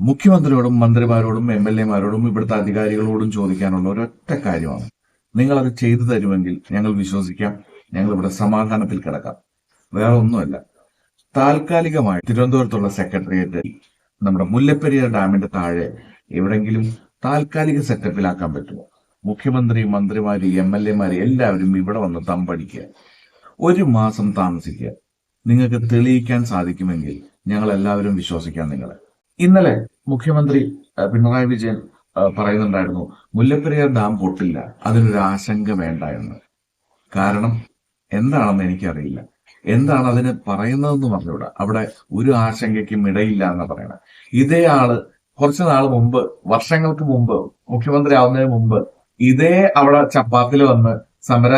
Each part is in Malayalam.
മുഖ്യമന്ത്രിയോടും മന്ത്രിമാരോടും എം എൽ എമാരോടും ഇവിടുത്തെ അധികാരികളോടും ചോദിക്കാനുള്ള ഒരൊറ്റ കാര്യമാണ്. നിങ്ങൾ അത് ചെയ്തു തരുമെങ്കിൽ ഞങ്ങൾ വിശ്വസിക്കാം. ഞങ്ങൾ ഇവിടെ സമാധാനത്തിൽ കിടക്കാം. വേറെ ഒന്നുമല്ല. താൽക്കാലികമായി തിരുവനന്തപുരത്തുള്ള സെക്രട്ടേറിയറ്റ് നമ്മുടെ മുല്ലപ്പെരിയാർ ഡാമിന്റെ താഴെ എവിടെങ്കിലും താൽക്കാലിക സെറ്റപ്പിലാക്കാൻ പറ്റുമോ? മുഖ്യമന്ത്രി മന്ത്രിമാര് എം എൽ എമാര് എല്ലാവരും ഇവിടെ വന്ന് തമ്പടിക്കുക. ഒരു മാസം താമസിക്കുക. നിങ്ങൾക്ക് തെളിയിക്കാൻ സാധിക്കുമെങ്കിൽ ഞങ്ങൾ എല്ലാവരും വിശ്വസിക്കാം നിങ്ങളെ. ഇന്നലെ മുഖ്യമന്ത്രി പിണറായി വിജയൻ പറയുന്നുണ്ടായിരുന്നു മുല്ലപ്പെരിയാർ ഡാം പൊട്ടില്ല അതിനൊരു ആശങ്ക വേണ്ട എന്ന്. കാരണം എന്താണെന്ന് എനിക്കറിയില്ല. എന്താണ് അതിന് പറയുന്നതെന്ന് പറഞ്ഞുകൂടാ. അവിടെ ഒരു ആശങ്കയ്ക്കും ഇടയില്ല എന്ന് പറയണത് ഇതേ ആൾ കുറച്ച് നാൾ മുമ്പ് വർഷങ്ങൾക്ക് മുമ്പ് മുഖ്യമന്ത്രി ആവുന്നതിന് മുമ്പ് ഇതേ അവിടെ ചപ്പാത്തിൽ വന്ന് സമര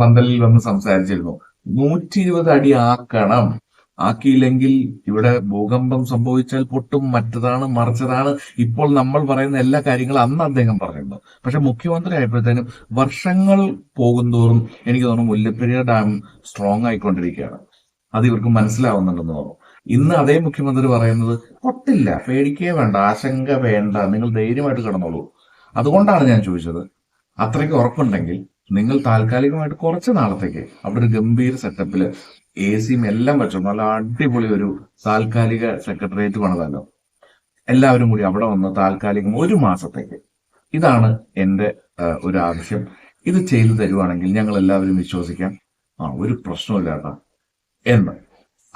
പന്തലിൽ വന്ന് സംസാരിച്ചിരുന്നു. നൂറ്റി ഇരുപത് അടി ആക്കണം ആക്കിയില്ലെങ്കിൽ ഇവിടെ ഭൂകമ്പം സംഭവിച്ചാൽ പൊട്ടും മറ്റതാണ് മറിച്ചതാണ്. ഇപ്പോൾ നമ്മൾ പറയുന്ന എല്ലാ കാര്യങ്ങളും അന്ന് അദ്ദേഹം പറയുന്നു. പക്ഷെ മുഖ്യമന്ത്രി ആയപ്പോഴത്തേനും വർഷങ്ങൾ പോകുന്തോറും എനിക്ക് തോന്നുന്നു മുല്ലപ്പെരിയാർ ഡാം സ്ട്രോങ് ആയിക്കൊണ്ടിരിക്കുകയാണ്. അത് ഇവർക്ക് മനസ്സിലാവുന്നുണ്ടെന്ന് തോന്നുന്നു. ഇന്ന് അതേ മുഖ്യമന്ത്രി പറയുന്നത് പൊട്ടില്ല പേടിക്കേ വേണ്ട ആശങ്ക വേണ്ട നിങ്ങൾ ധൈര്യമായിട്ട് കിടന്നോളൂ. അതുകൊണ്ടാണ് ഞാൻ ചോദിച്ചത്. അത്രയ്ക്ക് ഉറപ്പുണ്ടെങ്കിൽ നിങ്ങൾ താൽക്കാലികമായിട്ട് കുറച്ച് നാളത്തേക്ക് അവിടെ ഒരു ഗംഭീര സെറ്റപ്പിൽ എ സിയും എല്ലാം വെച്ചു നല്ല അടിപൊളി ഒരു താൽക്കാലിക സെക്രട്ടേറിയറ്റ് പണിതല്ലോ എല്ലാവരും കൂടി അവിടെ വന്ന് താൽക്കാലികം ഒരു മാസത്തേക്ക്. ഇതാണ് എന്റെ ആ, ഒരു ആവശ്യം. ഇത് ചെയ്തു തരുവാണെങ്കിൽ ഞങ്ങൾ എല്ലാവരും വിശ്വസിക്കാം. ആ ഒരു പ്രശ്നമില്ല കേട്ടോ. എന്ന്.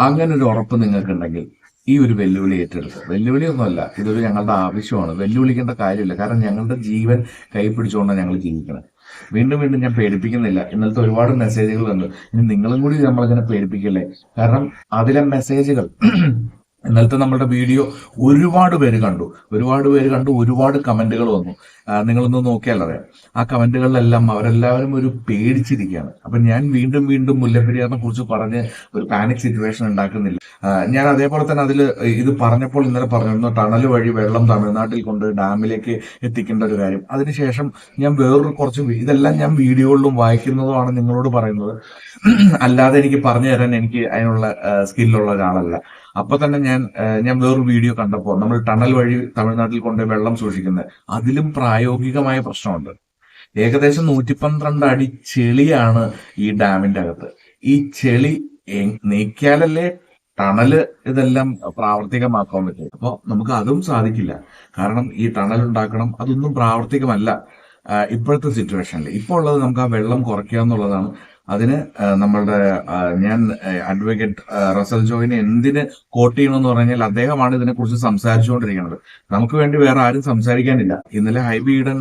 അങ്ങനെ ഒരു ഉറപ്പ് നിങ്ങൾക്കുണ്ടെങ്കിൽ ഈ ഒരു വെല്ലുവിളി ഏറ്റെടുത്ത് വെല്ലുവിളിയൊന്നുമല്ല ഇതൊരു ഞങ്ങളുടെ ആവശ്യമാണ്. വെല്ലുവിളിക്കേണ്ട കാര്യമില്ല. കാരണം ഞങ്ങളുടെ ജീവൻ കൈപ്പിടിച്ചുകൊണ്ടാണ് ഞങ്ങൾ ജീവിക്കുന്നത്. വീണ്ടും വീണ്ടും ഞാൻ പേടിപ്പിക്കുന്നില്ല. ഇന്നലത്തെ ഒരുപാട് മെസ്സേജുകൾ വന്നു ഇനി നിങ്ങളും കൂടി നമ്മളിങ്ങനെ പേടിപ്പിക്കല്ലേ? കാരണം അതിലെ മെസ്സേജുകൾ ഇന്നലത്തെ നമ്മളുടെ വീഡിയോ ഒരുപാട് പേര് കണ്ടു. ഒരുപാട് പേര് കണ്ടു ഒരുപാട് കമന്റുകൾ വന്നു. നിങ്ങളൊന്ന് നോക്കിയാൽ അറിയാം. ആ കമന്റുകളിലെല്ലാം അവരെല്ലാവരും ഒരു പേടിച്ചിരിക്കുകയാണ്. അപ്പൊ ഞാൻ വീണ്ടും വീണ്ടും മുല്ലപ്പെരിയാറിനെ കുറിച്ച് പറഞ്ഞ് ഒരു പാനിക് സിറ്റുവേഷൻ ഉണ്ടാക്കുന്നില്ല. ഞാൻ അതേപോലെ തന്നെ അതിൽ ഇത് പറഞ്ഞപ്പോൾ ഇന്നലെ പറഞ്ഞിരുന്നു ടണൽ വഴി വെള്ളം തമിഴ്നാട്ടിൽ കൊണ്ട് ഡാമിലേക്ക് എത്തിക്കേണ്ട ഒരു കാര്യം. അതിനുശേഷം ഞാൻ വേറൊരു കുറച്ച് ഇതെല്ലാം ഞാൻ വീഡിയോകളിലും വായിക്കുന്നതുമാണ് നിങ്ങളോട് പറയുന്നത്. അല്ലാതെ എനിക്ക് പറഞ്ഞു തരാൻ എനിക്ക് അതിനുള്ള സ്കില്ലുള്ള ഒരാളല്ല. അപ്പൊ തന്നെ ഞാൻ ഞാൻ വേറൊരു വീഡിയോ കണ്ടപ്പോൾ നമ്മൾ ടണൽ വഴി തമിഴ്നാട്ടിൽ കൊണ്ട് വെള്ളം സൂക്ഷിക്കുന്നത് അതിലും പ്രായോഗികമായ പ്രശ്നമുണ്ട്. ഏകദേശം നൂറ്റി പന്ത്രണ്ട് അടി ചെളിയാണ് ഈ ഡാമിന്റെ അകത്ത്. ഈ ചെളി നീക്കിയാലല്ലേ ടണൽ ഇതെല്ലാം പ്രാവർത്തികമാക്കാൻ പറ്റും? അപ്പൊ നമുക്ക് അതും സാധിക്കില്ല. കാരണം ഈ ടണൽ ഉണ്ടാക്കണം അതൊന്നും പ്രാവർത്തികമല്ല ഇപ്പോഴത്തെ സിറ്റുവേഷനിൽ. ഇപ്പോൾ ഉള്ളത് നമുക്ക് ആ വെള്ളം കുറയ്ക്കുക എന്നുള്ളതാണ് അതിന് നമ്മളുടെ ഞാൻ അഡ്വക്കേറ്റ് റസൽ ജോയിനെ എന്തിന് കോട്ട് ചെയ്യണമെന്ന് പറഞ്ഞാൽ അദ്ദേഹമാണ് ഇതിനെക്കുറിച്ച് സംസാരിച്ചുകൊണ്ടിരിക്കുന്നത്. നമുക്ക് വേണ്ടി വേറെ ആരും സംസാരിക്കാനില്ല. ഇന്നലെ ഹൈബി ഈഡൻ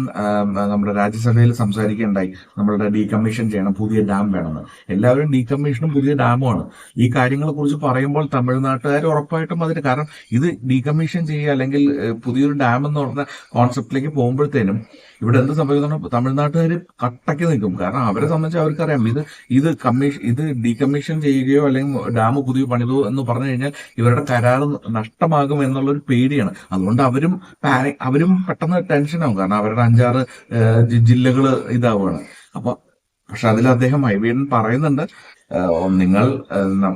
നമ്മുടെ രാജ്യസഭയിൽ സംസാരിക്കുകയുണ്ടായി. നമ്മളുടെ ഡീകമ്മീഷൻ ചെയ്യണം പുതിയ ഡാം വേണമെന്ന്. എല്ലാവരും ഡീകമ്മീഷനും പുതിയ ഡാമുമാണ്. ഈ കാര്യങ്ങളെക്കുറിച്ച് പറയുമ്പോൾ തമിഴ്നാട്ടുകാർ ഉറപ്പായിട്ടും അതിന് കാരണം ഇത് ഡീകമ്മീഷൻ ചെയ്യുക അല്ലെങ്കിൽ പുതിയൊരു ഡാം എന്ന് പറഞ്ഞ കോൺസെപ്റ്റിലേക്ക് പോകുമ്പോഴത്തേനും ഇവിടെ എന്ത് സംഭവിക്കുന്നു തമിഴ്നാട്ടുകാർ കട്ടയ്ക്ക് നിൽക്കും. കാരണം അവരെ സംബന്ധിച്ച് അവർക്കറിയാം. ഇത് ഇത് കമ്മീഷൻ ഇത് ഡീകമ്മീഷൻ ചെയ്യുകയോ അല്ലെങ്കിൽ ഡാം പുതിയ പണിതോ എന്ന് പറഞ്ഞു കഴിഞ്ഞാൽ ഇവരുടെ കരാർ നഷ്ടമാകും എന്നുള്ള ഒരു പേടിയാണ്. അതുകൊണ്ട് അവരും അവരും പെട്ടെന്ന് ടെൻഷനാകും കാരണം അവരുടെ അഞ്ചാറ് ജില്ലകൾ ഇതാവുകയാണ്. അപ്പൊ പക്ഷെ അതിൽ അദ്ദേഹം ഐവിയൻ പറയുന്നുണ്ട്. നിങ്ങൾ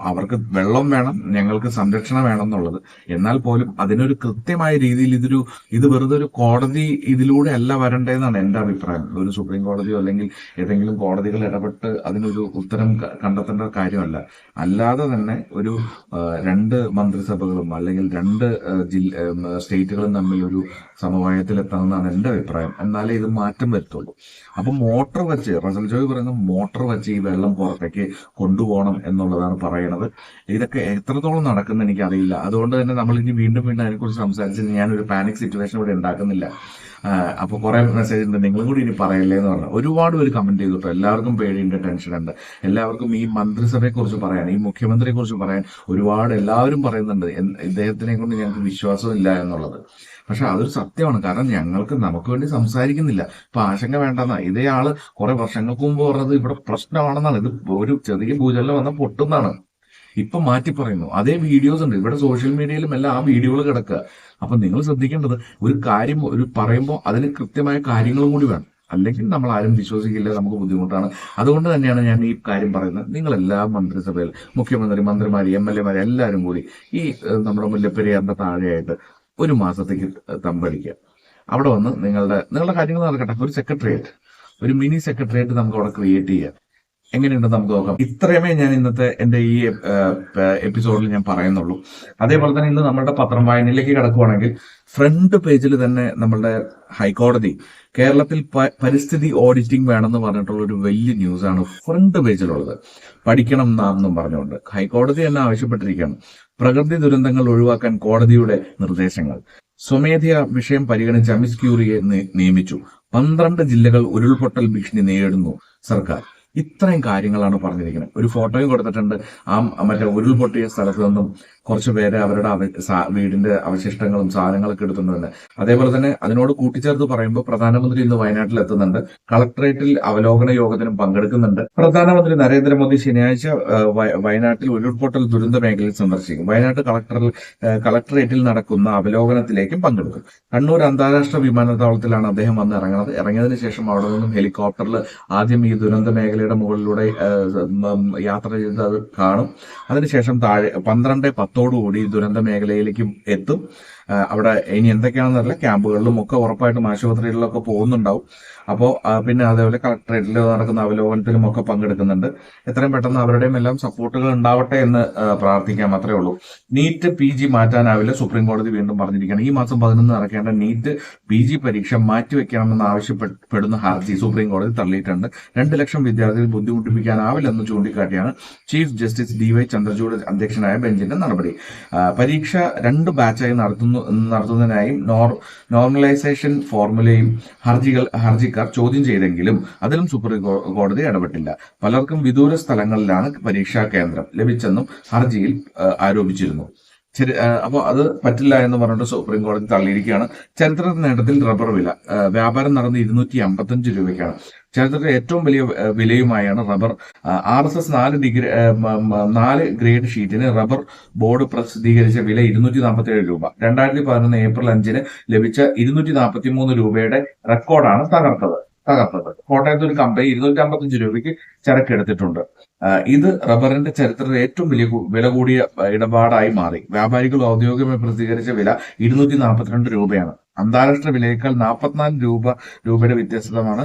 അവർക്ക് വെള്ളം വേണം ഞങ്ങൾക്ക് സംരക്ഷണം വേണം എന്നുള്ളത്. എന്നാൽ പോലും അതിനൊരു കൃത്യമായ രീതിയിൽ ഇതൊരു ഇത് വെറുതെ ഒരു കോടതി ഇതിലൂടെ അല്ല വരണ്ടേന്നാണ് എന്റെ അഭിപ്രായം. ഒരു സുപ്രീം കോടതിയോ അല്ലെങ്കിൽ ഏതെങ്കിലും കോടതികൾ ഇടപെട്ട് അതിനൊരു ഉത്തരം കണ്ടെത്തേണ്ട കാര്യമല്ല. അല്ലാതെ തന്നെ ഒരു രണ്ട് മന്ത്രിസഭകളും അല്ലെങ്കിൽ രണ്ട് ജില്ല സ്റ്റേറ്റുകളും തമ്മിൽ ഒരു സമവായത്തിൽ എത്തണമെന്നാണ് എന്റെ അഭിപ്രായം. എന്നാലേ ഇത് മാറ്റം വരുത്തുള്ളൂ. അപ്പൊ മോട്ടോർ വെച്ച് റസൽ ജോയ് പറയുന്ന മോട്ടോർ വെച്ച് ഈ വെള്ളം പുറത്തേക്ക് കൊണ്ടുപോകണം എന്നുള്ളതാണ് പറയണത്. ഇതൊക്കെ എത്രത്തോളം നടക്കുന്ന എനിക്ക് അറിയില്ല അതുകൊണ്ട് തന്നെ നമ്മൾ ഇനി വീണ്ടും വീണ്ടും അതിനെക്കുറിച്ച് സംസാരിച്ച് ഞാനൊരു പാനിക് സിറ്റുവേഷൻ ഇവിടെ ഉണ്ടാക്കുന്നില്ല. അപ്പൊ കുറെ മെസ്സേജ് ഉണ്ട്. നിങ്ങളും കൂടി ഇനി പറയല്ലേ എന്ന് പറഞ്ഞു. ഒരുപാട് പേര് കമന്റ് ചെയ്തിട്ടോ എല്ലാവർക്കും പേടിയുണ്ട് ടെൻഷൻ ഉണ്ട്. എല്ലാവർക്കും ഈ മന്ത്രിസഭയെ കുറിച്ച് പറയാൻ ഈ മുഖ്യമന്ത്രിയെ കുറിച്ച് പറയാൻ ഒരുപാട് എല്ലാവരും പറയുന്നുണ്ട്. ഇദ്ദേഹത്തിനെ കൊണ്ട് ഞങ്ങൾക്ക് വിശ്വാസമില്ല എന്നുള്ളത്. പക്ഷെ അതൊരു സത്യമാണ്. കാരണം ഞങ്ങൾക്ക് നമുക്ക് വേണ്ടി സംസാരിക്കുന്നില്ല. ഇപ്പൊ ആശങ്ക വേണ്ടെന്നാ. ഇതേ ആൾ കുറെ വർഷങ്ങൾക്ക് മുമ്പ് പറഞ്ഞത് ഇവിടെ പ്രശ്നമാണെന്നാണ്. ഇത് ഒരു ചെറിയ ഭൂചലനം വന്ന പൊട്ടുന്നാണ് ഇപ്പൊ മാറ്റി പറയുന്നു. അതേ വീഡിയോസ് ഉണ്ട്. ഇവിടെ സോഷ്യൽ മീഡിയയിലും എല്ലാം ആ വീഡിയോകൾ കിടക്കുക. അപ്പൊ നിങ്ങൾ ശ്രദ്ധിക്കേണ്ടത് ഒരു കാര്യം ഒരു പറയുമ്പോൾ അതിന് കൃത്യമായ കാര്യങ്ങളും കൂടി വേണം. അല്ലെങ്കിൽ നമ്മൾ ആരും വിശ്വസിക്കില്ല നമുക്ക് ബുദ്ധിമുട്ടാണ്. അതുകൊണ്ട് തന്നെയാണ് ഞാൻ ഈ കാര്യം പറയുന്നത്. നിങ്ങൾ എല്ലാ മന്ത്രിസഭയിൽ മുഖ്യമന്ത്രി മന്ത്രിമാർ എം എൽ എമാർ എല്ലാവരും കൂടി ഈ നമ്മുടെ മുല്ലപ്പെരിയാറിന്റെ താഴെയായിട്ട് ഒരു മാസത്തേക്ക് തമ്പടിക്കുക. അവിടെ വന്ന് നിങ്ങളുടെ നിങ്ങളുടെ കാര്യങ്ങൾ നടക്കട്ടെ. ഒരു സെക്രട്ടേറിയറ്റ് ഒരു മിനി സെക്രട്ടേറിയറ്റ് നമുക്ക് അവിടെ ക്രിയേറ്റ് ചെയ്യാം. എങ്ങനെയുണ്ട് നമുക്ക് നോക്കാം. ഇത്രയുമേ ഞാൻ ഇന്നത്തെ എന്റെ ഈ എപ്പിസോഡിൽ ഞാൻ പറയുന്നുള്ളൂ. അതേപോലെ തന്നെ ഇന്ന് നമ്മുടെ പത്രം വായനയിലേക്ക് കിടക്കുവാണെങ്കിൽ ഫ്രണ്ട് പേജിൽ തന്നെ നമ്മളുടെ ഹൈക്കോടതി കേരളത്തിൽ പരിസ്ഥിതി ഓഡിറ്റിംഗ് വേണമെന്ന് പറഞ്ഞിട്ടുള്ള ഒരു വലിയ ന്യൂസ് ആണ് ഫ്രണ്ട് പേജിലുള്ളത്. പഠിക്കണം നാം എന്നും പറഞ്ഞുകൊണ്ട് ഹൈക്കോടതി തന്നെ ആവശ്യപ്പെട്ടിരിക്കുകയാണ്. പ്രകൃതി ദുരന്തങ്ങൾ ഒഴിവാക്കാൻ കോടതിയുടെ നിർദ്ദേശങ്ങൾ. സ്വമേധയാ വിഷയം പരിഗണിച്ച് അമിസ് ക്യൂറിയെ നിയമിച്ചു. പന്ത്രണ്ട് ജില്ലകൾ ഉരുൾപൊട്ടൽ ഭീഷണി നേരിടുന്നു സർക്കാർ. ഇത്രയും കാര്യങ്ങളാണ് പറഞ്ഞിരിക്കുന്നത്. ഒരു ഫോട്ടോയും കൊടുത്തിട്ടുണ്ട്. ആ മറ്റേ ഉരുൾപൊട്ടിയ സ്ഥലത്ത് നിന്നും കുറച്ച് പേര് അവരുടെ അവ- വീടിന്റെ അവശിഷ്ടങ്ങളും സാധനങ്ങളൊക്കെ എടുത്തിട്ടുണ്ട് അതേപോലെ തന്നെ അതിനോട് കൂട്ടിച്ചേർത്ത് പറയുമ്പോൾ പ്രധാനമന്ത്രി ഇന്ന് വയനാട്ടിൽ എത്തുന്നുണ്ട്. കളക്ടറേറ്റിൽ അവലോകന യോഗത്തിനും പങ്കെടുക്കുന്നുണ്ട്. പ്രധാനമന്ത്രി നരേന്ദ്രമോദി ശനിയാഴ്ച വയനാട്ടിൽ ഉരുൾപൊട്ടൽ ദുരന്ത മേഖലയിൽ സന്ദർശിക്കും. വയനാട്ട് കളക്ടറിൽ കളക്ടറേറ്റിൽ നടക്കുന്ന അവലോകനത്തിലേക്കും പങ്കെടുക്കും. കണ്ണൂർ അന്താരാഷ്ട്ര വിമാനത്താവളത്തിലാണ് അദ്ദേഹം വന്ന് ഇറങ്ങുന്നത്. ഇറങ്ങിയതിനു ശേഷം അവിടെ നിന്നും ഹെലികോപ്റ്ററിൽ ആദ്യം ഈ ദുരന്ത മേഖലയുടെ മുകളിലൂടെ യാത്ര ചെയ്ത് കാണും. അതിനുശേഷം താഴെ പന്ത്രണ്ട് പത്തോടുകൂടി ഈ ദുരന്ത മേഖലയിലേക്കും എത്തും. അവിടെ ഇനി എന്തൊക്കെയാണെന്ന് ക്യാമ്പുകളിലും ഒക്കെ ഉറപ്പായിട്ടും ആശുപത്രികളിലൊക്കെ പോകുന്നുണ്ടാവും. അപ്പോൾ പിന്നെ അതേപോലെ കളക്ടറേറ്റിൽ നടക്കുന്ന അവലോകനത്തിലും ഒക്കെ പങ്കെടുക്കുന്നുണ്ട്. എത്രയും പെട്ടെന്ന് അവരുടെയും എല്ലാം സപ്പോർട്ടുകൾ ഉണ്ടാവട്ടെ എന്ന് പ്രാർത്ഥിക്കാൻ മാത്രമേ ഉള്ളൂ. നീറ്റ് പി ജി മാറ്റാനാവില്ല സുപ്രീം കോടതി വീണ്ടും പറഞ്ഞിരിക്കുകയാണ്. ഈ മാസം പതിനൊന്ന് നടക്കേണ്ട നീറ്റ് പി ജി പരീക്ഷ മാറ്റിവെക്കണമെന്ന് ആവശ്യപ്പെടുന്ന ഹർജി സുപ്രീം കോടതി തള്ളിയിട്ടുണ്ട്. രണ്ട് ലക്ഷം വിദ്യാർത്ഥികൾ ബുദ്ധിമുട്ടിപ്പിക്കാനാവില്ലെന്ന് ചൂണ്ടിക്കാട്ടിയാണ് chief justice D Y Chandrachud അധ്യക്ഷനായ ബെഞ്ചിന്റെ നടപടി. പരീക്ഷ രണ്ട് ബാച്ചായി നടത്തുന്നു നടത്തുന്നതിനായി നോർ നോർമലൈസേഷൻ ഫോർമുലയും ഹർജികൾ ഹർജിക്കാർ ചോദ്യം ചെയ്തെങ്കിലും അതിലും സുപ്രീം കോടതി ഇടപെട്ടില്ല. പലർക്കും വിദൂര സ്ഥലങ്ങളിലാണ് പരീക്ഷാ കേന്ദ്രം ലഭിച്ചെന്നും ഹർജിയിൽ ആരോപിച്ചിരുന്നു. ശരി അപ്പോൾ അത് പറ്റില്ല എന്ന് പറഞ്ഞിട്ട് സുപ്രീം കോടതി തള്ളിയിരിക്കുകയാണ്. ചരിത്ര നേട്ടത്തിൽ റബ്ബർ വില വ്യാപാരം നടന്ന് ഇരുന്നൂറ്റി അമ്പത്തഞ്ച് രൂപയ്ക്കാണ്. ചരിത്രത്തിലെ ഏറ്റവും വലിയ വിലയുമായാണ് റബ്ബർ ആർ എസ് എസ് നാല് ഡിഗ്രി നാല് ഗ്രേഡ് ഷീറ്റിന് റബ്ബർ ബോർഡ് പ്രസിദ്ധീകരിച്ച വില ഇരുന്നൂറ്റി നാൽപ്പത്തി ഏഴ് രൂപ. രണ്ടായിരത്തി പതിനൊന്ന് ഏപ്രിൽ അഞ്ചിന് ലഭിച്ച ഇരുന്നൂറ്റി നാൽപ്പത്തി മൂന്ന് രൂപയുടെ റെക്കോർഡാണ് തകർത്തത്. തകർത്തത്. കോട്ടയത്ത് ഒരു കമ്പനി ഇരുന്നൂറ്റി അമ്പത്തഞ്ച് രൂപയ്ക്ക് ചരക്ക് എടുത്തിട്ടുണ്ട്. ഇത് റബ്ബറിന്റെ ചരിത്രത്തിലെ ഏറ്റവും വലിയ വില കൂടിയ ഇടപാടായി മാറി. വ്യാപാരികൾ ഔദ്യോഗികമായി പ്രസിദ്ധീകരിച്ച വില ഇരുന്നൂറ്റി നാൽപ്പത്തിരണ്ട് രൂപയാണ്. അന്താരാഷ്ട്ര വിലയേക്കാൾ നാൽപ്പത്തിനാല് രൂപ രൂപയുടെ വ്യത്യാസമാണ്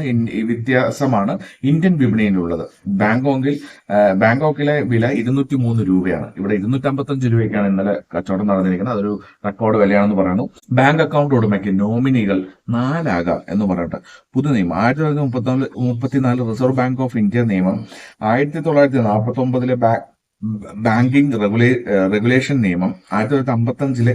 വ്യത്യാസമാണ് ഇന്ത്യൻ വിപണിയിലുള്ളത്. ബാങ്കോക്കിൽ ബാങ്കോക്കിലെ വില ഇരുന്നൂറ്റി മൂന്ന് രൂപയാണ്. ഇവിടെ ഇരുന്നൂറ്റി അമ്പത്തഞ്ച് രൂപയ്ക്കാണ് ഇന്നലെ കച്ചവടം നടന്നിരിക്കുന്നത്. അതൊരു റെക്കോർഡ് വിലയാണെന്ന് പറയുന്നു. ബാങ്ക് അക്കൗണ്ട് ഉടമയ്ക്ക് നോമിനികൾ നാലാകാം എന്ന് പറഞ്ഞിട്ട് പുതു നിയമം. ആയിരത്തി തൊള്ളായിരത്തി മുപ്പത്തിനാല് മുപ്പത്തിനാല് റിസർവ് ബാങ്ക് ഓഫ് ഇന്ത്യ നിയമം ആയിരത്തി തൊള്ളായിരത്തി നാൽപ്പത്തി ഒമ്പതിലെ ബാങ്കിംഗ് റെഗുലേ റെഗുലേഷൻ നിയമം ആയിരത്തി തൊള്ളായിരത്തി അമ്പത്തഞ്ചിലെ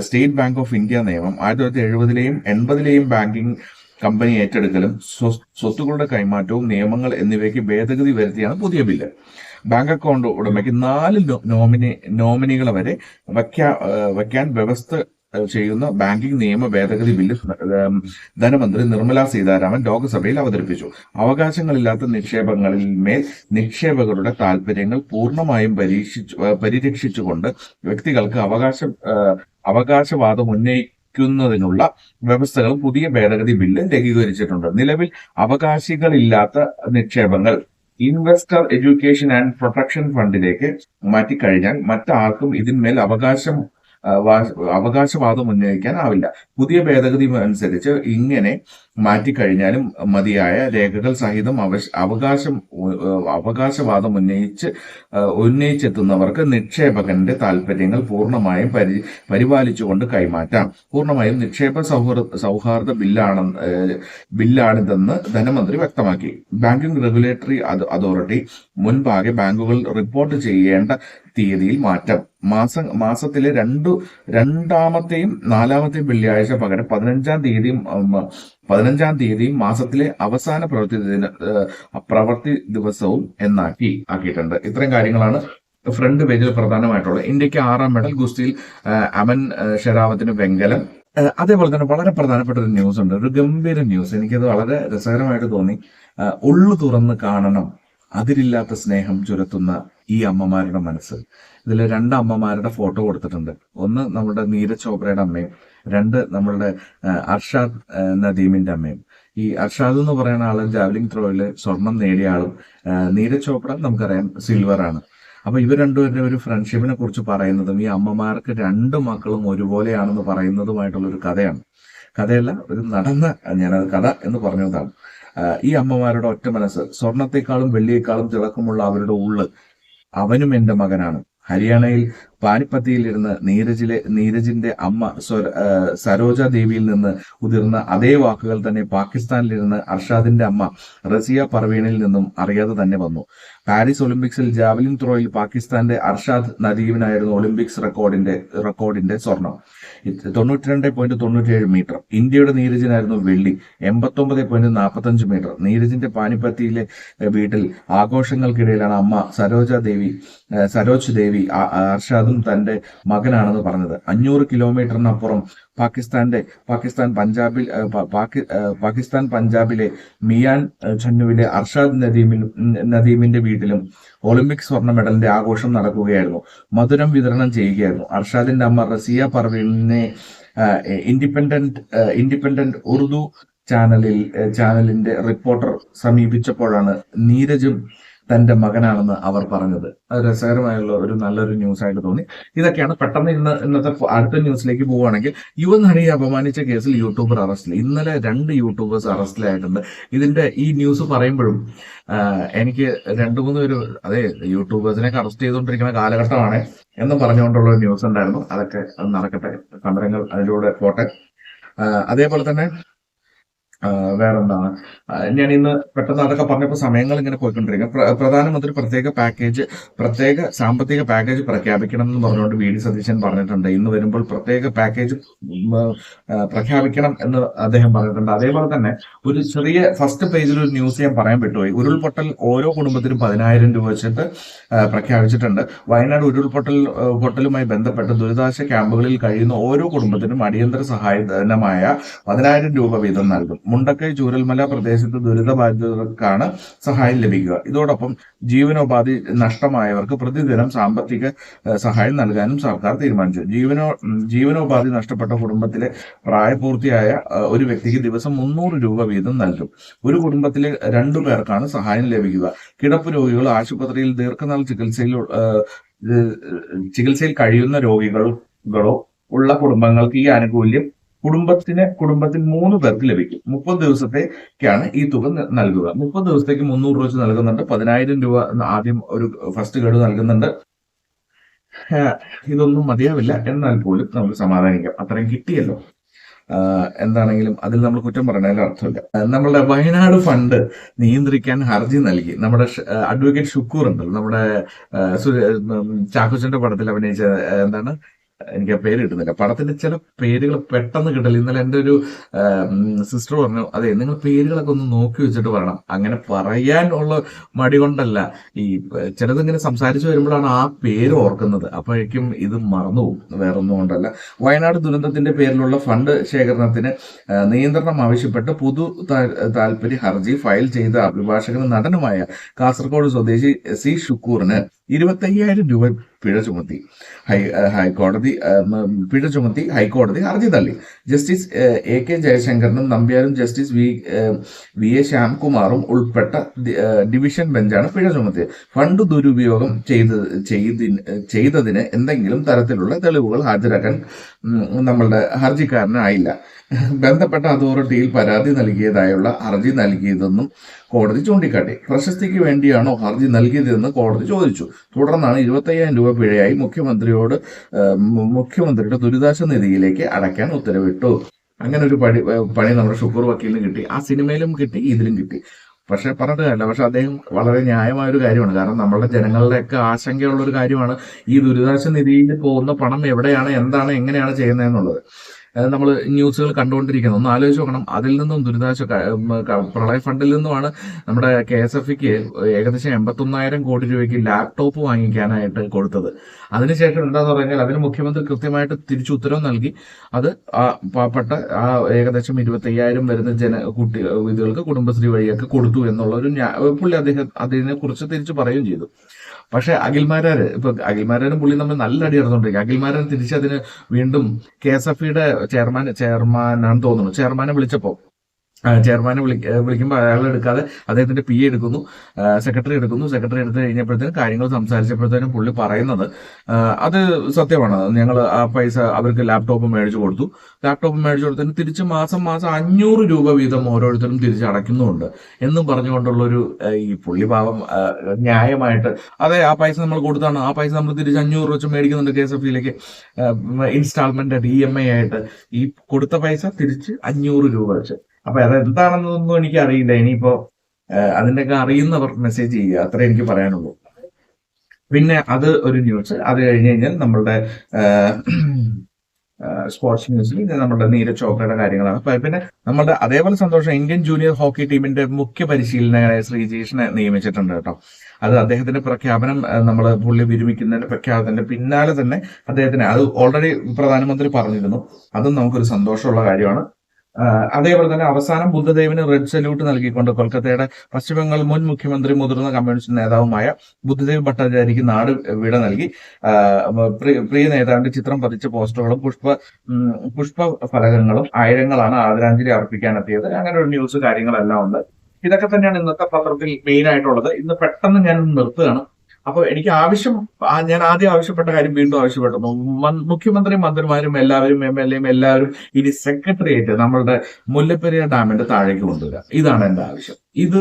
സ്റ്റേറ്റ് ബാങ്ക് ഓഫ് ഇന്ത്യ നിയമം ആയിരത്തി തൊള്ളായിരത്തി എഴുപതിലെയും എൺപതിലെയും ബാങ്കിങ് കമ്പനി ഏറ്റെടുക്കലും സ്വ- സ്വത്തുക്കളുടെ കൈമാറ്റവും നിയമങ്ങൾ എന്നിവയ്ക്ക് ഭേദഗതി വരുത്തിയാണ് പുതിയ ബില്ല്. ബാങ്ക് അക്കൗണ്ട് ഉടമയ്ക്ക് നാല് നോമിനി നോമിനികളെ വരെ വയ്ക്കാൻ വ്യവസ്ഥ ചെയ്യുന്ന ബാങ്കിംഗ് നിയമ ഭേദഗതി ബില്ല് ധനമന്ത്രി നിർമ്മല സീതാരാമൻ ലോക്സഭയിൽ അവതരിപ്പിച്ചു. അവകാശങ്ങളില്ലാത്ത നിക്ഷേപങ്ങളിൽ മേൽ നിക്ഷേപകരുടെ താല്പര്യങ്ങൾ പൂർണമായും പരീക്ഷിച്ചു പരിരക്ഷിച്ചുകൊണ്ട് വ്യക്തികൾക്ക് അവകാശ അവകാശവാദം ഉന്നയിക്കുന്നതിനുള്ള വ്യവസ്ഥകൾ പുതിയ ഭേദഗതി ബില്ല് ലഘൂകരിച്ചിട്ടുണ്ട് നിലവിൽ അവകാശികളില്ലാത്ത നിക്ഷേപങ്ങൾ ഇൻവെസ്റ്റർ എഡ്യൂക്കേഷൻ ആൻഡ് പ്രൊട്ടക്ഷൻ ഫണ്ടിലേക്ക് മാറ്റിക്കഴിഞ്ഞാൽ മറ്റാർക്കും ഇതിന്മേൽ അവകാശം അവകാശവാദം ഉന്നയിക്കാനാവില്ല. പുതിയ ഭേദഗതി അനുസരിച്ച് ഇങ്ങനെ മാറ്റിക്കഴിഞ്ഞാലും മതിയായ രേഖകൾ സഹിതം അവകാശം അവകാശവാദം ഉന്നയിച്ച് ഉന്നയിച്ചെത്തുന്നവർക്ക് നിക്ഷേപകന്റെ താല്പര്യങ്ങൾ പൂർണമായും പരി പരിപാലിച്ചുകൊണ്ട് കൈമാറ്റാം. പൂർണമായും നിക്ഷേപ സൗഹൃദ സൗഹാർദ്ദ ബില്ലാണ് ബില്ലാണിതെന്ന് ധനമന്ത്രി വ്യക്തമാക്കി. ബാങ്കിംഗ് റെഗുലേറ്ററി അതോറിറ്റി മുൻപാകെ ബാങ്കുകൾ റിപ്പോർട്ട് ചെയ്യേണ്ട തീയതിയിൽ മാറ്റം. മാസം മാസത്തിലെ രണ്ടു രണ്ടാമത്തെയും നാലാമത്തെയും വെള്ളിയാഴ്ച പകരം പതിനഞ്ചാം തീയതിയും പതിനഞ്ചാം തീയതിയും മാസത്തിലെ അവസാന പ്രവൃത്തി ദിന പ്രവൃത്തി ദിവസവും എന്നാക്കി ആക്കിയിട്ടുണ്ട്. ഇത്രയും കാര്യങ്ങളാണ് ഫ്രണ്ട് പേജിൽ പ്രധാനമായിട്ടുള്ളത്. ഇന്ത്യയ്ക്ക് ആറാം മെഡൽ ഗുസ്തിയിൽ അമൻ ഷെരാവത്തിന് വെങ്കലം. അതേപോലെ തന്നെ വളരെ പ്രധാനപ്പെട്ട ഒരു ന്യൂസ് ഉണ്ട്. ഒരു ഗംഭീര ന്യൂസ്. എനിക്കത് വളരെ രസകരമായിട്ട് തോന്നി. ഉള്ളു തുറന്ന് കാണണം. അതിരില്ലാത്ത സ്നേഹം ചുരത്തുന്ന ഈ അമ്മമാരുടെ മനസ്സ്. ഇതിൽ രണ്ട് അമ്മമാരുടെ ഫോട്ടോ കൊടുത്തിട്ടുണ്ട്. ഒന്ന് നമ്മുടെ നീരജ് ചോപ്രയുടെ അമ്മയും രണ്ട് നമ്മളുടെ അർഷാദ് നദീമിന്റെ അമ്മയും. ഈ അർഷാദ് എന്ന് പറയുന്ന ആൾ ജാവലിംഗ് ത്രോയിൽ സ്വർണം നേടിയ ആളും നീരജ് ചോപ്ര നമുക്കറിയാം സിൽവർ ആണ്. അപ്പൊ ഇവർ രണ്ടുപേരുടെ ഒരു ഫ്രണ്ട്ഷിപ്പിനെ കുറിച്ച് പറയുന്നതും ഈ അമ്മമാർക്ക് രണ്ട് മക്കളും ഒരുപോലെയാണെന്ന് പറയുന്നതുമായിട്ടുള്ള ഒരു കഥയാണ്. കഥയല്ല ഒരു നടന്ന ഞാനത് കഥ എന്ന് പറഞ്ഞതാണ്. ഈ അമ്മമാരുടെ ഒറ്റ മനസ്സ് സ്വർണത്തെക്കാളും വെള്ളിയേക്കാളും തിളക്കമുള്ള അവരുടെ ഉള്ള് അവനും എന്റെ മകനാണ്. ഹരിയാനയിൽ പാനിപ്പത്തിയിലിരുന്ന് നീരജിലെ നീരജിന്റെ അമ്മ സരോജ ദേവിയിൽ നിന്ന് ഉതിർന്ന അതേ വാക്കുകൾ തന്നെ പാകിസ്ഥാനിലിരുന്ന് അർഷാദിന്റെ അമ്മ റസിയ പർവീണിൽ നിന്നും അറിയാതെ തന്നെ വന്നു. പാരീസ് ഒളിമ്പിക്സിൽ ജാവലിൻ ത്രോയിൽ പാകിസ്ഥാന്റെ അർഷാദ് നദീമിനായിരുന്നു ഒളിമ്പിക്സ് റെക്കോർഡിന്റെ റെക്കോർഡിന്റെ സ്വർണം. തൊണ്ണൂറ്റി രണ്ട് പോയിന്റ് തൊണ്ണൂറ്റിയേഴ് മീറ്റർ. ഇന്ത്യയുടെ നീരജിനായിരുന്നു വെള്ളി. എൺപത്തൊമ്പത് പോയിന്റ് നാൽപ്പത്തഞ്ച് മീറ്റർ. നീരജിന്റെ പാനിപ്പത്തിയിലെ വീട്ടിൽ ആഘോഷങ്ങൾക്കിടയിലാണ് അമ്മ സരോജ ദേവി സരോജ് ദേവി അർഷാദും തന്റെ മകനാണെന്ന് പറഞ്ഞത്. അഞ്ഞൂറ് കിലോമീറ്ററിനപ്പുറം പാകിസ്ഥാന്റെ പാകിസ്ഥാൻ പഞ്ചാബിൽ പാകിസ്ഥാൻ പഞ്ചാബിലെ മിയാൻ ഛന്നുവിലെ അർഷാദ് നദീമിൽ നദീമിന്റെ വീട്ടിലും ഒളിമ്പിക് സ്വർണ മെഡലിന്റെ ആഘോഷം നടക്കുകയായിരുന്നു. മധുരം വിതരണം ചെയ്യുകയായിരുന്നു. അർഷാദിന്റെ അമ്മ റസിയ പർവീണിനെ ഇൻഡിപെൻഡന്റ് ഇൻഡിപെൻഡന്റ് ഉറുദു ചാനലിൽ ചാനലിന്റെ റിപ്പോർട്ടർ സമീപിച്ചപ്പോഴാണ് നീരജും തന്റെ മകനാണെന്ന് അവർ പറഞ്ഞത്. അത് രസകരമായുള്ള ഒരു നല്ലൊരു ന്യൂസ് ആയിട്ട് തോന്നി. ഇതൊക്കെയാണ് പെട്ടെന്ന് ഇന്ന് ഇന്നത്തെ അടുത്ത ന്യൂസിലേക്ക് പോവുകയാണെങ്കിൽ യുവ നടിയെ അപമാനിച്ച കേസിൽ യൂട്യൂബർ അറസ്റ്റിൽ ഇന്നലെ രണ്ട് യൂട്യൂബേഴ്സ് അറസ്റ്റിലായിട്ടുണ്ട്. ഇതിന്റെ ഈ ന്യൂസ് പറയുമ്പോഴും എനിക്ക് രണ്ടു മൂന്ന് പേര് അതെ യൂട്യൂബേഴ്സിനെ അറസ്റ്റ് ചെയ്തുകൊണ്ടിരിക്കുന്ന കാലഘട്ടമാണ് എന്ന് പറഞ്ഞുകൊണ്ടുള്ള ന്യൂസ് ഉണ്ടായിരുന്നു. അതൊക്കെ അത് നടക്കട്ടെ. സമരങ്ങൾ അതിലൂടെ പോട്ടെ. അതേപോലെ തന്നെ വേറെന്താണ്? ഞാൻ ഇന്ന് പെട്ടെന്ന് അതൊക്കെ പറഞ്ഞപ്പോൾ സമയങ്ങൾ ഇങ്ങനെ പോയിക്കൊണ്ടിരിക്കുക പ്രധാനമന്ത്രി പ്രത്യേക പാക്കേജ് പ്രത്യേക സാമ്പത്തിക പാക്കേജ് പ്രഖ്യാപിക്കണം എന്ന് പറഞ്ഞുകൊണ്ട് വി ഡി സതീശൻ പറഞ്ഞിട്ടുണ്ട്. ഇന്ന് വരുമ്പോൾ പ്രത്യേക പാക്കേജ് പ്രഖ്യാപിക്കണം എന്ന് അദ്ദേഹം പറഞ്ഞിട്ടുണ്ട്. അതേപോലെ തന്നെ ഒരു ചെറിയ ഫസ്റ്റ് പേജിൽ ഒരു ന്യൂസ് ഞാൻ പറയാൻ വിട്ടുപോയി. ഉരുൾപൊട്ടൽ ഓരോ കുടുംബത്തിനും പതിനായിരം രൂപ വെച്ചിട്ട് പ്രഖ്യാപിച്ചിട്ടുണ്ട്. വയനാട് ഉരുൾപൊട്ടൽ പൊട്ടലുമായി ബന്ധപ്പെട്ട് ദുരിതാശ്വാസ ക്യാമ്പുകളിൽ കഴിയുന്ന ഓരോ കുടുംബത്തിനും അടിയന്തര സഹായധനമായ പതിനായിരം രൂപ വീതം നൽകും. മുണ്ടക്കൈ ചൂരൽമല പ്രദേശത്ത് ദുരിതബാധിതർക്കാണ് സഹായം ലഭിക്കുക. ഇതോടൊപ്പം ജീവനോപാധി നഷ്ടമായവർക്ക് പ്രതിദിനം സാമ്പത്തിക സഹായം നൽകാനും സർക്കാർ തീരുമാനിച്ചു. ജീവനോ ജീവനോപാധി നഷ്ടപ്പെട്ട കുടുംബത്തിലെ പ്രായപൂർത്തിയായ ഒരു വ്യക്തിക്ക് ദിവസം മുന്നൂറ് രൂപ വീതം നൽകും. ഒരു കുടുംബത്തിലെ രണ്ടു പേർക്കാണ് സഹായം ലഭിക്കുക. കിടപ്പ് രോഗികൾ ആശുപത്രിയിൽ ദീർഘനാൾ ചികിത്സയിൽ ചികിത്സയിൽ കഴിയുന്ന രോഗികളോ ഉള്ള കുടുംബങ്ങൾക്ക് ഈ ആനുകൂല്യം കുടുംബത്തിന് കുടുംബത്തിൽ മൂന്ന് പേർക്ക് ലഭിക്കും. മുപ്പത് ദിവസത്തേക്കാണ് ഈ തുക നൽകുക. മുപ്പത് ദിവസത്തേക്ക് മുന്നൂറ് രൂപ വെച്ച് നൽകുന്നുണ്ട്. പതിനായിരം രൂപ ആദ്യം ഒരു ഫസ്റ്റ് ഗഡു നൽകുന്നുണ്ട്. ഇതൊന്നും മതിയാവില്ല. എന്നാൽ പോലും നമുക്ക് സമാധാനിക്കാം. അത്രയും കിട്ടിയല്ലോ. എന്താണെങ്കിലും അതിൽ നമ്മൾ കുറ്റം പറഞ്ഞതിൽ അർത്ഥമില്ല. നമ്മളുടെ വയനാട് ഫണ്ട് നിയന്ത്രിക്കാൻ ഹർജി നൽകി. നമ്മുടെ അഡ്വക്കേറ്റ് ഷുക്കൂർ ഉണ്ടല്ലോ. നമ്മുടെ ചാക്കോച്ചന്റെ പടത്തിൽ അഭിനയിച്ച എന്താണ്? എനിക്ക് ആ പേര് കിട്ടുന്നില്ല പടത്തിന്റെ ചില പേരുകൾ പെട്ടെന്ന് കിട്ടില്ല ഇന്നലെ എന്റെ ഒരു സിസ്റ്റർ പറഞ്ഞു അതെ നിങ്ങൾ പേരുകളൊക്കെ ഒന്ന് നോക്കി വെച്ചിട്ട് പറയണം. അങ്ങനെ പറയാൻ ഉള്ള മടി കൊണ്ടല്ല. ഈ ചിലതിങ്ങനെ സംസാരിച്ചു വരുമ്പോഴാണ് ആ പേര് ഓർക്കുന്നത്. അപ്പോഴേക്കും ഇത് മറന്നുപോകും. വേറൊന്നും കൊണ്ടല്ല. വയനാട് ദുരന്തത്തിന്റെ പേരിലുള്ള ഫണ്ട് ശേഖരണത്തിന് നിയന്ത്രണം ആവശ്യപ്പെട്ട് പൊതു താൽപര്യ ഹർജി ഫയൽ ചെയ്ത അഭിഭാഷകനും നടനുമായ കാസർഗോഡ് സ്വദേശി സി. ഷുക്കൂറിന് ഇരുപത്തയ്യായിരം രൂപ പിഴ ചുമത്തി. ഹൈ ഹൈക്കോടതി പിഴ ചുമത്തി ഹൈക്കോടതി ഹർജി തള്ളി. ജസ്റ്റിസ് എ കെ ജയശങ്കറിനും നമ്പ്യാരും ജസ്റ്റിസ് വി വി എ ശ്യാംകുമാറും ഉൾപ്പെട്ട ഡിവിഷൻ ബെഞ്ചാണ് പിഴ ചുമത്തിയത്. ഫണ്ട് ദുരുപയോഗം ചെയ്ത ചെയ്തി- ചെയ്തതിന് എന്തെങ്കിലും തരത്തിലുള്ള തെളിവുകൾ ഹാജരാക്കാൻ നമ്മളുടെ ഹർജിക്കാരനായില്ല ബന്ധപ്പെട്ട അതോറിറ്റിയിൽ പരാതി നൽകിയതായുള്ള ഹർജി നൽകിയതെന്നും കോടതി ചൂണ്ടിക്കാട്ടി. പ്രശസ്തിക്ക് വേണ്ടിയാണോ ഹർജി നൽകിയതെന്ന് കോടതി ചോദിച്ചു. തുടർന്നാണ് ഇരുപത്തയ്യായിരം രൂപ പിഴയായി മുഖ്യമന്ത്രിയോട് മുഖ്യമന്ത്രിയുടെ ദുരിതാശ്വാസ നിധിയിലേക്ക് അടയ്ക്കാൻ ഉത്തരവിട്ടു. അങ്ങനെ ഒരു പണി പണി നമ്മുടെ ഷുക്കൂർ വക്കീലിന് കിട്ടി. ആ സിനിമയിലും കിട്ടി ഇതിലും കിട്ടി. പക്ഷെ പറഞ്ഞിട്ട് കാര്യമില്ല. പക്ഷെ അദ്ദേഹം വളരെ ന്യായമായ ഒരു കാര്യമാണ്. കാരണം നമ്മളുടെ ജനങ്ങളുടെയൊക്കെ ആശങ്കയുള്ള ഒരു കാര്യമാണ് ഈ ദുരിതാശ്വാസ നിധിയിൽ പോകുന്ന പണം എവിടെയാണ് എന്താണ് എങ്ങനെയാണ് ചെയ്യുന്നതെന്നുള്ളത്. നമ്മൾ ന്യൂസുകൾ കണ്ടുകൊണ്ടിരിക്കുന്നത്. ഒന്ന് ആലോചിച്ച് നോക്കണം. അതിൽ നിന്നും ദുരിതാശ്വാസ പ്രളയ ഫണ്ടിൽ നിന്നുമാണ് നമ്മുടെ കെ എസ് എഫ് ഏകദേശം എൺപത്തൊന്നായിരം കോടി രൂപയ്ക്ക് ലാപ്ടോപ്പ് വാങ്ങിക്കാനായിട്ട് കൊടുത്തത്. അതിനുശേഷം എന്താന്ന് പറഞ്ഞാൽ അതിന് മുഖ്യമന്ത്രി കൃത്യമായിട്ട് തിരിച്ചു ഉത്തരവ് നൽകി. അത് ആ പാവപ്പെട്ട ആ ഏകദേശം ഇരുപത്തയ്യായിരം വരുന്ന ജന കുട്ടി ഇതുകൾക്ക് കുടുംബശ്രീ വഴിയൊക്കെ കൊടുത്തു എന്നുള്ള ഒരു പുള്ളി അദ്ദേഹം അതിനെ കുറിച്ച് തിരിച്ചു പറയുകയും ചെയ്തു. പക്ഷെ അഖിൽമാരാര് ഇപ്പൊ അഖിൽമാരാരും പുള്ളി നമ്മൾ നല്ല അടി നടന്നുകൊണ്ടിരിക്കുക അഖിൽമാരൻ തിരിച്ചതിന് വീണ്ടും കെ എസ് എഫ് ഇയുടെ ചെയർമാൻ ചെയർമാനാണ് തോന്നുന്നു. ചെയർമാനെ വിളിച്ചപ്പോ ചെയർമാനെ വിളി വിളിക്കുമ്പോൾ അയാൾ എടുക്കാതെ അദ്ദേഹത്തിന്റെ പി എടുക്കുന്നു. സെക്രട്ടറി എടുക്കുന്നു. സെക്രട്ടറി എടുത്തു കഴിഞ്ഞപ്പോഴത്തേനും കാര്യങ്ങൾ സംസാരിച്ചപ്പോഴത്തേനും പുള്ളി പറയുന്നത് അത് സത്യമാണ്. ഞങ്ങൾ ആ പൈസ അവർക്ക് ലാപ്ടോപ്പ് മേടിച്ചു കൊടുത്തു. ലാപ്ടോപ്പ് മേടിച്ചു കൊടുത്തതിന് തിരിച്ച് മാസം മാസം അഞ്ഞൂറ് രൂപ വീതം ഓരോരുത്തരും തിരിച്ച് അടയ്ക്കുന്നുമുണ്ട് എന്നും പറഞ്ഞുകൊണ്ടുള്ളൊരു ഈ പുള്ളി ഭാവം ന്യായമായിട്ട്. അതെ ആ പൈസ നമ്മൾ കൊടുത്താണ്. ആ പൈസ നമ്മൾ തിരിച്ച് അഞ്ഞൂറ് വെച്ച് മേടിക്കുന്നുണ്ട് കെ എസ് എഫ് ഇയിലേക്ക്. ഇൻസ്റ്റാൾമെന്റ് ഇ എം ഐ ആയിട്ട് ഈ കൊടുത്ത പൈസ തിരിച്ച് അഞ്ഞൂറ് രൂപ വെച്ച്. അപ്പൊ അത് എന്താണെന്നൊന്നും എനിക്ക് അറിയില്ല ഇനിയിപ്പോ അതിന്റെയൊക്കെ അറിയുന്നവർ മെസ്സേജ് ചെയ്യുക. അത്രേ എനിക്ക് പറയാനുള്ളൂ. പിന്നെ അത് ഒരു ന്യൂസ് അത് കഴിഞ്ഞ് കഴിഞ്ഞാൽ നമ്മളുടെ സ്പോർട്സ് ന്യൂസിൽ നമ്മുടെ നീരജ് ചോപ്രയുടെ കാര്യങ്ങളാണ്. പിന്നെ നമ്മുടെ അതേപോലെ സന്തോഷം ഇന്ത്യൻ ജൂനിയർ ഹോക്കി ടീമിന്റെ മുഖ്യ പരിശീലകനായ ശ്രീജീഷിനെ നിയമിച്ചിട്ടുണ്ട് കേട്ടോ. അത് അദ്ദേഹത്തിന്റെ പ്രഖ്യാപനം നമ്മൾ പുള്ളി വിരമിക്കുന്നതിന്റെ പ്രഖ്യാപനത്തിന്റെ പിന്നാലെ തന്നെ അദ്ദേഹത്തിന് അത് ഓൾറെഡി പ്രധാനമന്ത്രി പറഞ്ഞിരുന്നു. അതും നമുക്കൊരു സന്തോഷമുള്ള കാര്യമാണ്. അതേപോലെ തന്നെ അവസാനം ബുദ്ധദേവിന് റെഡ് സല്യൂട്ട് നൽകിക്കൊണ്ട് കൊൽക്കത്തയുടെ പശ്ചിമബംഗാൾ മുൻ മുഖ്യമന്ത്രി മുതിർന്ന കമ്മ്യൂണിസ്റ്റ് നേതാവുമായ ബുദ്ധദേവ് ഭട്ടാചാര്യക്ക് നാട് വിട നൽകി. പ്രിയ നേതാവിന്റെ ചിത്രം പതിച്ച പോസ്റ്ററുകളും പുഷ്പ പുഷ്പ ഫലകങ്ങളും ആയിരങ്ങളാണ് ആദരാഞ്ജലി അർപ്പിക്കാനെത്തിയത്. അങ്ങനെ ഒരു ന്യൂസ് കാര്യങ്ങളെല്ലാം ഉണ്ട്. ഇതൊക്കെ തന്നെയാണ് ഇന്നത്തെ പത്രത്തിൽ മെയിൻ ആയിട്ടുള്ളത്. ഇന്ന് പെട്ടെന്ന് ഞാൻ നിർത്തുകയാണ്. അപ്പൊ എനിക്ക് ആവശ്യം ഞാൻ ആദ്യം ആവശ്യപ്പെട്ട കാര്യം വീണ്ടും ആവശ്യപ്പെട്ടു. മുഖ്യമന്ത്രി മന്ത്രിമാരും എല്ലാവരും എം എൽ എയും എല്ലാവരും ഇനി സെക്രട്ടേറിയറ്റ് നമ്മളുടെ മുല്ലപ്പെരിയ ഡാമിന്റെ താഴേക്ക് കൊണ്ടുവരിക. ഇതാണ് എന്റെ ആവശ്യം. ഇത്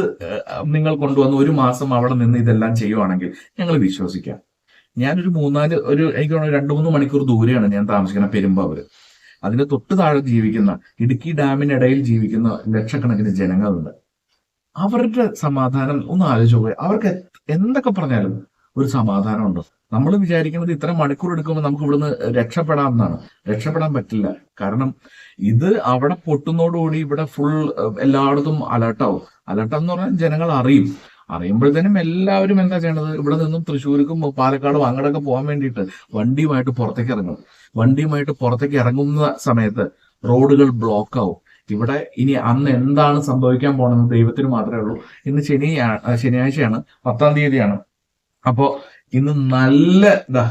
നിങ്ങൾ കൊണ്ടുവന്ന് ഒരു മാസം അവിടെ നിന്ന് ഇതെല്ലാം ചെയ്യുവാണെങ്കിൽ ഞങ്ങൾ വിശ്വസിക്കാം. ഞാനൊരു മൂന്നാൽ ഒരു എനിക്ക് രണ്ടു മൂന്ന് മണിക്കൂർ ദൂരെയാണ് ഞാൻ താമസിക്കുന്ന പെരുമ്പാവൂര് അതിന് തൊട്ട് താഴെ ജീവിക്കുന്ന ഇടുക്കി ഡാമിനിടയിൽ ജീവിക്കുന്ന ലക്ഷക്കണക്കിന് ജനങ്ങളുണ്ട്. അവരുടെ സമാധാനം ഒന്ന് ആലോചിച്ച് പോയി അവർക്ക് എന്തൊക്കെ പറഞ്ഞാലും ഒരു സമാധാനമുണ്ട്. നമ്മൾ വിചാരിക്കുന്നത് ഇത്ര മണിക്കൂർ എടുക്കുമ്പോൾ നമുക്ക് ഇവിടുന്ന് രക്ഷപ്പെടാമെന്നാണ്. രക്ഷപ്പെടാൻ പറ്റില്ല. കാരണം ഇത് അവിടെ പൊട്ടുന്നതോടുകൂടി ഇവിടെ ഫുൾ എല്ലായിടത്തും അലർട്ടാവും. അലർട്ട് എന്ന് പറഞ്ഞാൽ ജനങ്ങൾ അറിയും. അറിയുമ്പോഴത്തേനും എല്ലാവരും എന്താ ചെയ്യണത്? ഇവിടെ നിന്നും തൃശ്ശൂർക്കും പാലക്കാടും അങ്ങോട്ടൊക്കെ പോകാൻ വേണ്ടിയിട്ട് വണ്ടിയുമായിട്ട് പുറത്തേക്ക് ഇറങ്ങും. വണ്ടിയുമായിട്ട് പുറത്തേക്ക് ഇറങ്ങുന്ന സമയത്ത് റോഡുകൾ ബ്ലോക്ക് ആവും. ഇവിടെ ഇനി അന്ന് എന്താണ് സംഭവിക്കാൻ പോണെന്ന് ദൈവത്തിന് മാത്രമേ ഉള്ളൂ. ഇന്ന് ശനി ശനിയാഴ്ചയാണ് പത്താം തീയതിയാണ്. അപ്പോ ഇന്ന് നല്ല എന്താ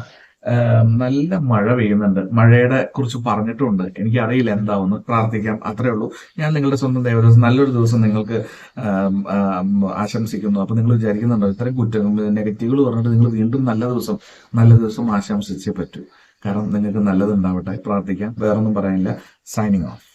നല്ല മഴ പെയ്യുന്നുണ്ട്. മഴയുടെ കുറിച്ച് പറഞ്ഞിട്ടുണ്ട്. എനിക്ക് അറിയില്ല എന്താവുന്നു പ്രാർത്ഥിക്കാം. അത്രേ ഉള്ളൂ. ഞാൻ നിങ്ങളുടെ സ്വന്തം ദേവദാസം നല്ലൊരു ദിവസം നിങ്ങൾക്ക് ആശംസിക്കുന്നു. അപ്പൊ നിങ്ങൾ വിചാരിക്കുന്നുണ്ടോ ഇത്രയും കുറ്റം നെഗറ്റീവുകൾ പറഞ്ഞിട്ട് നിങ്ങൾ വീണ്ടും നല്ല ദിവസം നല്ല ദിവസം ആശംസിച്ചേ പറ്റൂ. കാരണം നിങ്ങൾക്ക് നല്ലതുണ്ടാവട്ടെ. പ്രാർത്ഥിക്കാം. വേറൊന്നും പറയാനില്ല. Signing off